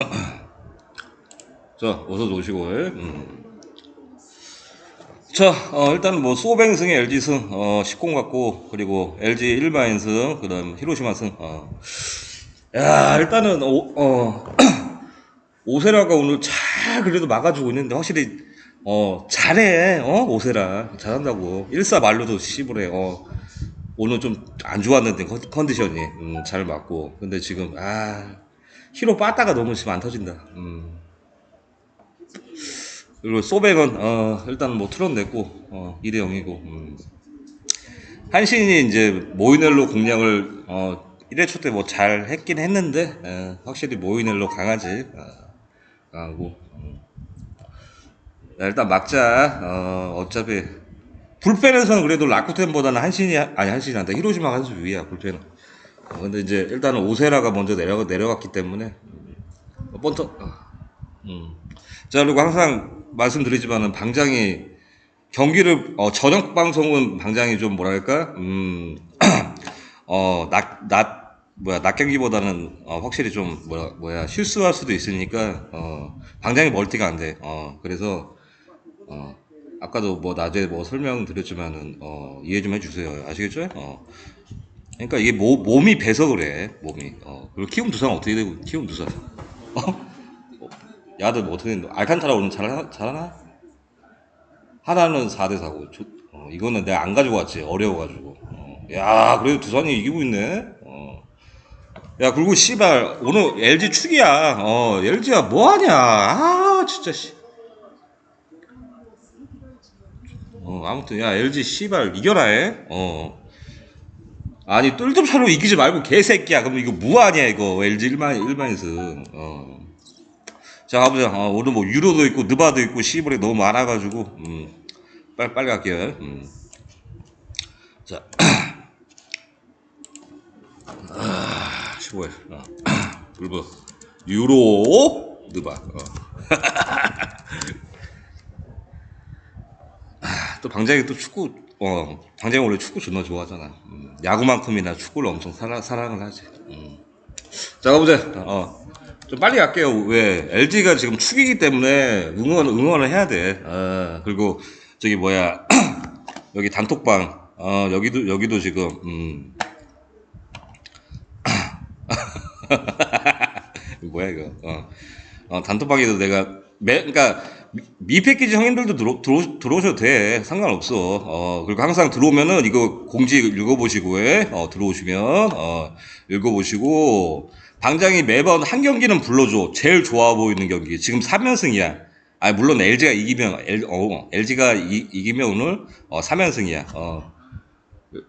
자, 어서 오시고. 음. 자, 어, 일단 뭐 소뱅승의 LG승 어, 10공 같고 그리고 LG 일반인승 그다음 히로시마승. 어. 야, 일단은 오, 어, 오세라가 오늘 잘 그래도 막아주고 있는데 확실히 어 잘해 어 오세라 잘한다고 일사 말로도 시부래 어 오늘 좀 안 좋았는데 컨- 컨디션이 음, 잘 맞고 근데 지금 아 히로 빠따가 너무 지금 안 터진다 음. 그리고 소백은 어 일단 뭐 틀어냈고 어 2대 0이고 음. 한신이 이제 모이넬로 공략을 어 1회초 때 뭐 잘 했긴 했는데 에, 확실히 모이넬로 강하지 어, 강하고 음. 자, 일단 막자 어 어차피 불펜에서는 그래도 라쿠텐보다는 한신이 아니 한신이 한다 히로시마가 한수 위야 불펜은 어, 근데 이제 일단은 오세라가 먼저 내려 내려갔기 때문에 음, 번터 어, 음. 자 그리고 항상 말씀드리지만은 방장이 경기를 어, 저녁 방송은 방장이 좀 뭐랄까 음어낮낮 뭐야 낮 경기보다는 어, 확실히 좀 뭐야 뭐야 실수할 수도 있으니까 어 방장이 멀티가 안 돼. 어 그래서 어 아까도 뭐 낮에 뭐 설명드렸지만은 어 이해 좀 해주세요. 아시겠죠? 어 그러니까 이게 모, 몸이 배서 그래 몸이. 어 그리고 키움 두산 어떻게 되고 키움 두산 어? 어, 야들 뭐 어떻게 됐노? 알칸타라 오늘 잘하나? 잘하나? 하나는 4대 4고 어, 이거는 내가 안 가지고 왔지 어려워가지고 어, 야 그래도 두산이 이기고 있네 어. 야 그리고 씨발 오늘 LG 축이야 어 LG야 뭐하냐 아 진짜 씨 어, 아무튼 야 LG 씨발 이겨라 해 어 아니 똘똘차로 이기지 말고 개새끼야. 그럼 이거 뭐하냐 이거. LG 일반 일반인승 어. 자 가보자 어, 오늘 뭐 유로도 있고 느바도 있고 시벌이 너무 많아가지고 음, 빨리 빨리 갈게요. 음. 자. 아, 15일 어. 불브 유로 느바. 어. 아, 또 방장이 또 축구 어 방장이 원래 축구 존나 좋아하잖아 음, 야구만큼이나 축구를 엄청 사랑, 사랑을 하지 음. 자 가보자 어. 좀 빨리 갈게요 왜 LG가 지금 축이기 때문에 응원, 응원을 해야 돼 어, 그리고 저기 뭐야 여기 단톡방 어, 여기도 여기도 지금 음. 뭐야 이거 어. 어, 단톡방에도 내가 매 그러니까 미, 미패키지 형님들도 들어, 들어, 들어오셔도 돼. 상관없어. 어 그리고 항상 들어오면은 이거 공지 읽어보시고 해 어, 들어오시면 어 읽어보시고 방장이 매번 한 경기는 불러줘. 제일 좋아 보이는 경기. 지금 3연승이야. 아 물론 LG가 이기면 L, 어, LG가 이, 이기면 오늘 어, 3연승이야. 어.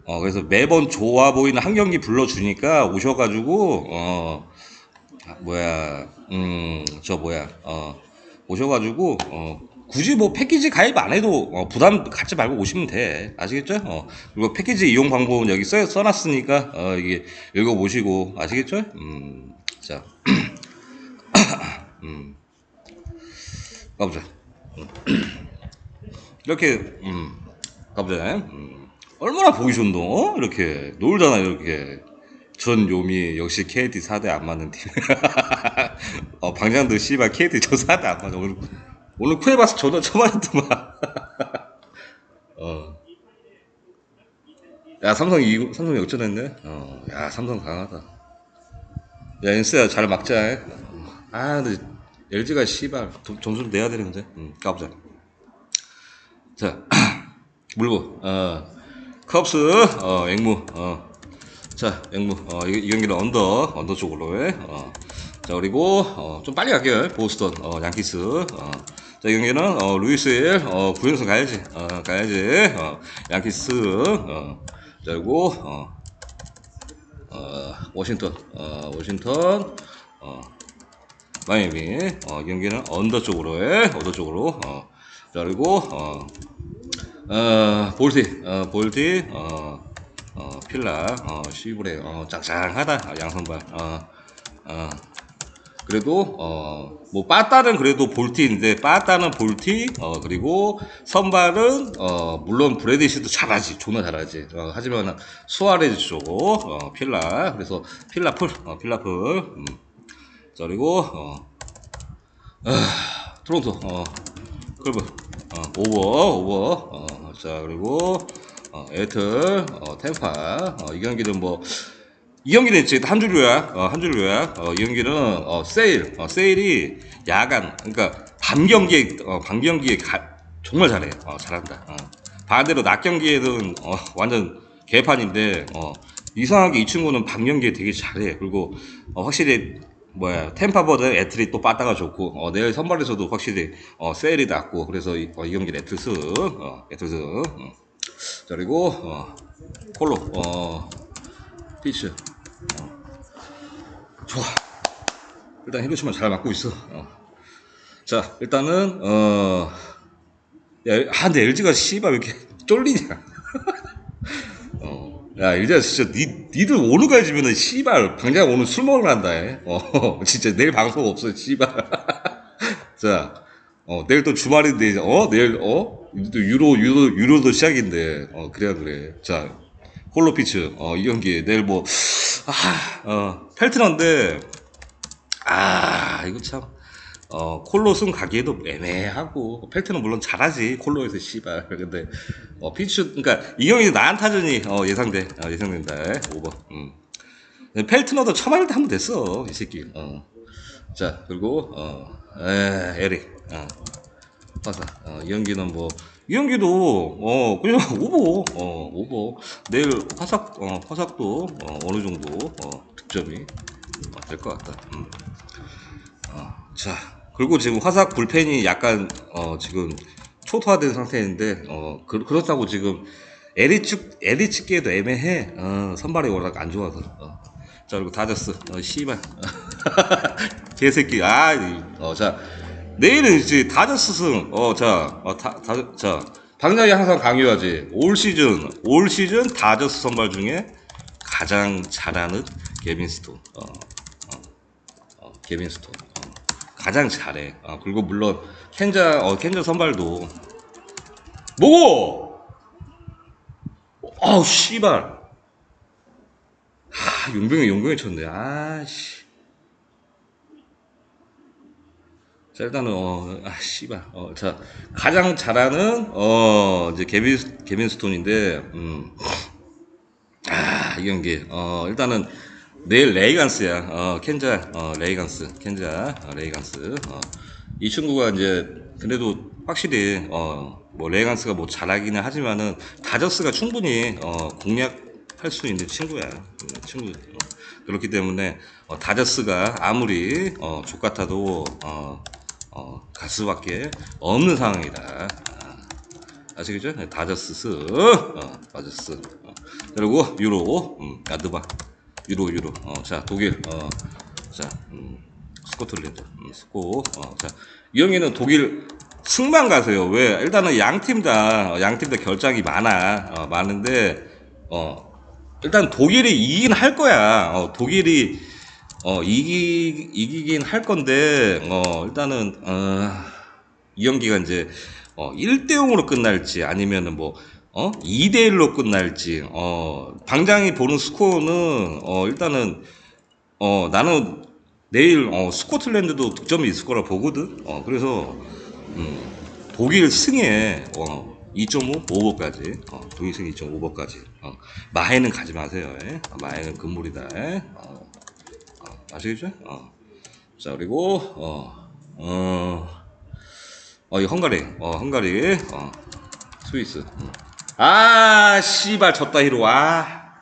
어 그래서 매번 좋아 보이는 한 경기 불러주니까 오셔가지고 어 아, 뭐야, 음, 저 뭐야, 어, 오셔가지고, 어, 굳이 뭐 패키지 가입 안 해도 어, 부담 갖지 말고 오시면 돼. 아시겠죠? 어, 그리고 패키지 이용 방법은 여기 써, 써놨으니까, 어, 이게 읽어보시고, 아시겠죠? 음, 자, 음, 가보자. 음. 이렇게, 음, 가보자. 음, 얼마나 보기 좋노? 어? 이렇게, 놀잖아, 이렇게. 전 요미 역시 KT 4대 안 맞는 팀. 어, 방장도 씨발 KT 저 4대 안 맞아. 오늘, 오늘 쿠에바스 전화 쳐맞았더만. 어. 야, 삼성 이 삼성 역전했네? 어, 야, 삼성 강하다. 야, 인스야 잘 막자. 해. 아, 근데 LG가 씨발 점- 점수를 내야 되는데. 음, 까보자. 자, 물고, 어, 컵스, 어, 앵무, 어. 자, 앵무, 어, 이, 이 경기는 언더, 언더 쪽으로 해. 어. 자, 그리고, 어, 좀 빨리 갈게요. 보스턴, 어, 양키스. 어. 자, 이 경기는, 어, 루이스 일, 어, 9연승 가야지. 어, 가야지. 어, 양키스. 어. 자, 그리고, 어, 어, 워싱턴, 어, 워싱턴, 어, 마이애미. 어, 이 경기는 언더 쪽으로 해. 언더 쪽으로. 어. 자, 그리고, 어, 어, 볼티, 어, 볼티, 어, 어, 필라, 어, 시브레, 어, 짱짱하다, 아, 양선발, 어, 어, 그래도, 어, 뭐, 빠따는 그래도 볼티인데, 빠따는 볼티, 어, 그리고 선발은, 어, 물론 브레디시도 잘하지, 존나 잘하지. 어, 하지만 수아레즈 쪽, 어, 필라, 그래서 필라풀, 어, 필라풀, 음. 자, 그리고, 어, 아, 토론토, 어, 클브, 어, 오버, 오버, 어, 자, 그리고, 어, 에틀, 어, 템파, 어, 이 경기는 뭐, 이 경기는 지금 한 줄 요약, 어, 한줄 요약, 어, 이 경기는, 어, 세일, 어, 세일이 야간, 그러니까, 밤 경기에, 어, 밤 경기에 가, 정말 잘해, 어, 잘한다, 어. 반대로 낮 경기에는, 어, 완전 개판인데, 어, 이상하게 이 친구는 밤 경기에 되게 잘해. 그리고, 어, 확실히, 뭐야, 템파보다 애틀이 또 빠따가 좋고, 어, 내일 선발에서도 확실히, 어, 세일이 낮고, 그래서 이, 어, 이 경기 애틀스, 어, 애틀스, 어. 자, 그리고, 어, 콜로, 어, 피츠, 어. 좋아. 일단 히로시마 잘 맞고 있어. 어. 자, 일단은, 어, 야, 아, 근데 LG가 씨발 왜 이렇게 쫄리냐. 어. 야, LG가 진짜 니, 니들 오늘 가지면은 씨발, 당장 오늘 술 먹으러 간다, 해. 어, 진짜 내일 방송 없어, 씨발. 자, 어, 내일 또 주말인데, 어, 내일, 어? 또 유로, 유로, 유로도 시작인데, 어, 그래야 그래. 자, 홀로 피츠, 어, 이 경기, 내일 뭐, 아, 어, 펠트너인데, 아, 이거 참. 어, 콜로 승 가기에도 애매하고, 펠트는 물론 잘하지, 콜로에서 씨발. 근데, 어, 피츠, 그니까, 이 형이 나한타전이, 어, 예상돼. 어, 예상된다. 오버. 음. 펠트너도 처맞을 때한번 됐어, 이 새끼. 어. 자, 그리고, 어, 에, 에릭. 어. 화사. 어, 이 경기는 뭐, 이 경기도, 어, 그냥 오버. 어, 오버. 내일 화삭, 어, 화삭도, 어, 어느 정도, 어, 득점이 될 것 같다. 음. 어, 자, 그리고 지금 화삭 불펜이 약간, 어, 지금 초토화된 상태인데, 어, 그, 그렇다고 지금 에리 측, 에리 측기에도 애매해. 어, 선발이 워낙 안 좋아서. 어. 자, 그리고 다저스. 어, 씨발. 개새끼. 아, 이- 어, 자. 내일은 이제 다저스 승. 어, 자, 어, 다, 다, 자. 당장이 항상 강요하지. 올 시즌, 올 시즌 다저스 선발 중에 가장 잘하는 개빈 스톤. 어, 어, 어, 개빈 스톤. 어, 가장 잘해. 어, 그리고 물론 켄자, 어, 켄자 선발도 뭐고? 아우 씨발. 아, 용병이 용병이 쳤네. 아씨. 자 일단은 어, 아 씨발. 어, 자 가장 잘하는 어 이제 개빈 개빈 스톤인데 음. 아, 이 경기. 어, 일단은 내일 레이간스야. 어, 켄자. 어, 레이간스. 켄자. 어, 레이간스. 어. 이 친구가 이제 그래도 확실히 어, 뭐 레이간스가 뭐 잘하기는 하지만은 다저스가 충분히 어, 공략 할 수 있는 친구야. 음, 친구. 어. 그렇기 때문에 어, 다저스가 아무리 어, 족 같아도 어, 어, 갈 수밖에 없는 상황이다. 아. 아시겠죠? 네, 다저스, 어, 다저스. 어. 그리고 유로, 음, 아드바, 유로, 유로. 어, 자, 독일, 어, 자, 음, 스코틀랜드, 음, 스코. 어, 자, 이 형이는 독일 승만 가세요. 왜? 일단은 양 팀 다, 어, 양팀 다 결장이 많아. 어, 많은데, 어, 일단 독일이 이긴 할 거야. 어, 독일이, 어, 이기, 이기긴 할 건데, 어, 일단은, 어, 이 경기가 이제 어 1대 0으로 끝날지 아니면은 뭐 어? 2대 1로 끝날지 어 당장이 보는 스코어는 어 일단은 어 나는 내일 어 스코틀랜드도 득점이 있을 거라 보거든. 어 그래서 음 독일 승에 어 2.5 오버까지 어 독일 승 2.5버까지 어 마해는 가지 마세요. 예? 어, 마해는 금물이다. 예? 어, 어 아시겠죠? 어. 자 그리고 어 어. 어, 이 헝가리, 어, 헝가리, 어, 스위스. 음. 아, 씨발, 졌다, 히로, 아.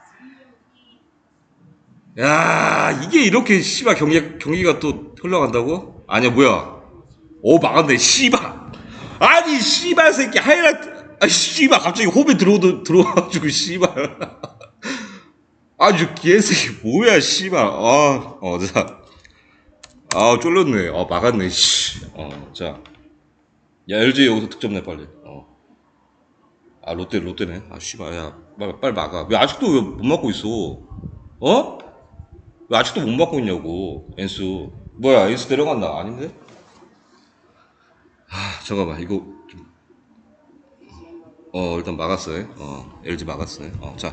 야, 이게 이렇게, 씨발, 경기, 경기가 또 흘러간다고? 아니야, 뭐야. 오, 막았네, 씨발. 아니, 씨발, 새끼, 하이라이트. 아, 씨발, 갑자기 홈에 들어오도, 들어와가지고, 씨발. 아주 개새끼, 뭐야, 씨발. 아, 어, 자. 아, 쫄렸네. 어, 막았네, 씨. 어, 자. 야 LG 여기서 득점 내 빨리. 어. 아 롯데 롯데네. 아 씨발 야 빨리, 빨리 막아. 왜 아직도 왜 못 막고 있어? 어? 왜 아직도 못 막고 있냐고 엔수. 뭐야 엔수 내려갔나? 아닌데? 아 잠깐만 이거 좀... 어 일단 막았어요. 어 LG 막았어요. 어 자이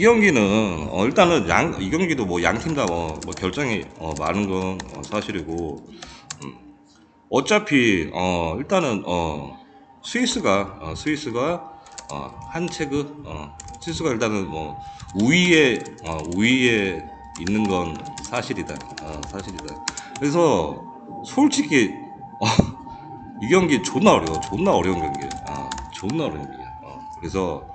경기는 어 일단은 양 이 경기도 뭐 양팀다뭐 결정이 어 많은 건 어, 사실이고. 음. 어차피 어 일단은 어 스위스가 어 스위스가 어 한 체그 어 스위스가 일단은 뭐 우위에 어 우위에 있는 건 사실이다. 어 사실이다. 그래서 솔직히 어, 이 경기 존나 어려워. 존나 어려운 경기야. 아, 존나 어려운 경기야. 어, 그래서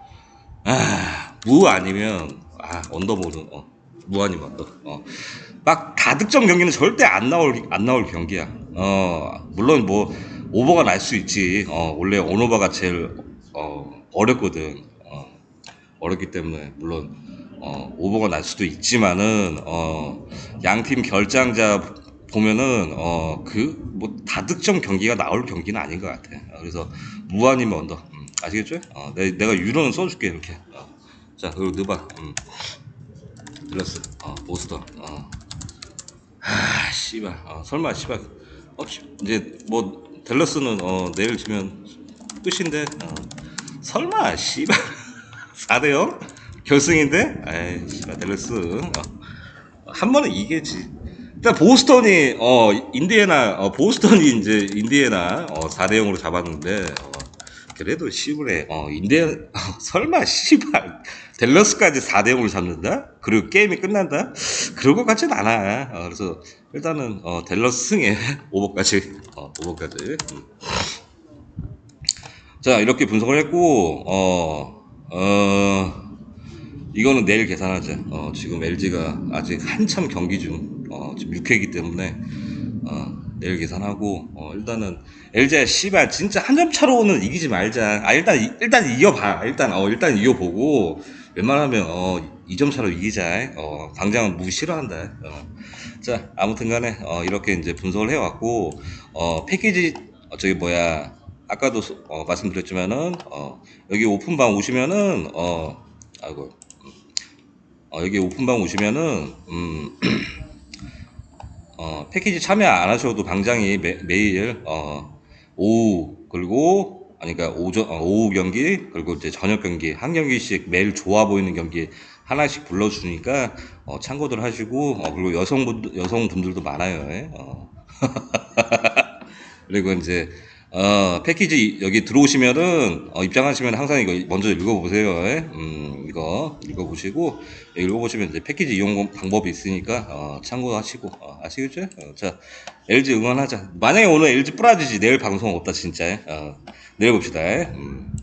아, 무 아니면 아, 언더보는 어, 무 아니면 언더. 어. 막 다득점 경기는 절대 안 나올 안 나올 경기야. 어, 물론 뭐 오버가 날 수 있지. 어, 원래 온오버가 제일 어, 어렵거든. 어, 어렵기 때문에 물론 어, 오버가 날 수도 있지만은 어, 양팀 결장자 보면은 어, 그 뭐 다득점 경기가 나올 경기는 아닌 것 같아. 어, 그래서 무한이면 언더. 음, 아시겠죠? 어, 내, 내가 유로는 써줄게 이렇게. 어. 자 그리고 넣어봐. 음. 플러스 어, 보스터. 어. 아 씨발. 어, 설마 씨발. 어, 씨, 이제 뭐 델러스는 어, 내일 지면 끝인데. 어. 설마 씨발. 4대 0? 결승인데? 에이, 씨발, 델러스. 어. 한 번은 이기지. 일단 보스턴이, 어, 인디애나, 어, 보스턴이 이제 인디애나, 어, 4대 0으로 잡았는데, 어, 그래도 시골에, 어, 인디애, 어, 설마, 씨발, 델러스까지 4대 0으로 잡는다? 그리고 게임이 끝난다? 그럴 것 같진 않아. 어, 그래서, 일단은, 어, 델러스 승에 오버까지, 어, 오버까지. 음. 자, 이렇게 분석을 했고, 어, 어, 이거는 내일 계산하자. 어, 지금 LG가 아직 한참 경기 중, 어, 지금 6회이기 때문에, 어, 내일 계산하고, 어, 일단은, LG야, 씨발, 진짜 한 점 차로는 이기지 말자. 아, 일단, 이- 일단 이겨봐. 일단, 어, 일단 이겨보고, 웬만하면, 어, 2점 차로 이기자. 어, 당장은 무 싫어한다. 어. 자, 아무튼 간에, 어, 이렇게 이제 분석을 해왔고, 어, 패키지, 어, 저기 뭐야, 아까도 소- 어, 말씀드렸지만은, 어, 여기 오픈방 오시면은, 어, 아이고, 어, 여기 오픈방 오시면은 음, 어, 패키지 참여 안 하셔도 방장이 매, 매일 어, 오후 그리고 그러니까 오전 어, 오후 경기 그리고 이제 저녁 경기 한 경기씩 매일 좋아 보이는 경기 하나씩 불러주니까 어, 참고들 하시고 어, 그리고 여성분 여성분들도 많아요. 예. 어. 그리고 이제 어, 패키지 여기 들어오시면은 어, 입장하시면 항상 이거 먼저 읽어보세요. 예? 음, 이거 읽어보시고 예, 읽어보시면 이제 패키지 이용 방법이 있으니까 어, 참고하시고 어, 아시겠죠? 어, 자 LG 응원하자. 만약에 오늘 LG 뿌라지지 내일 방송 없다 진짜. 예. 어, 내일 봅시다. 예? 음.